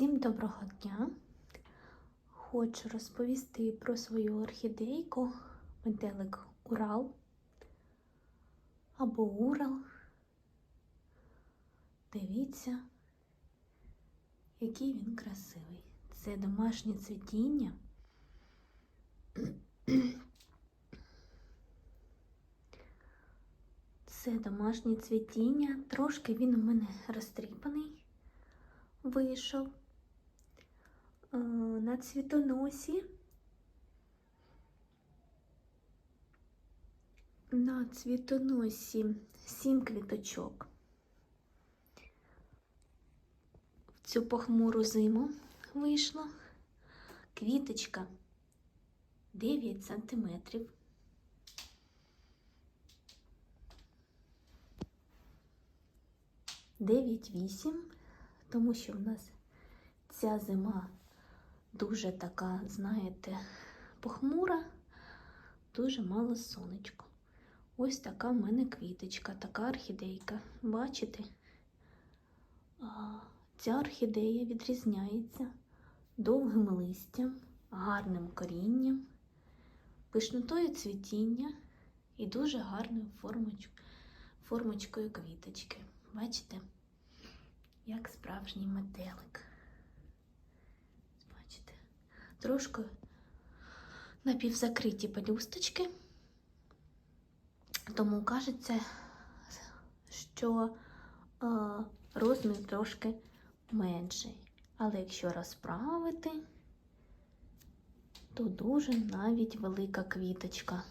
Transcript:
Всім доброго дня! Хочу розповісти про свою орхідейку метелик Урал або Урал. Дивіться, який він красивий. Це домашнє цвітіння. Це домашнє цвітіння. Трошки він у мене розтріпаний вийшов на цвітоносі. На цвітоносі сім квіточок. В цю похмуру зиму вийшло квіточка 9 сантиметрів. Дев'ять вісім, тому що в нас ця зима дуже така, знаєте, похмура, дуже мало сонечко. Ось така в мене квіточка, така орхідейка. Бачите? Ця орхідея відрізняється довгим листям, гарним корінням, пишнотою цвітіння і дуже гарною формоч... формочкою квіточки. Бачите? Як справжній метелик. Трошки напівзакриті пелюсточки, тому кажеться, що е, розмір трошки менший. Але якщо розправити, то дуже навіть велика квіточка.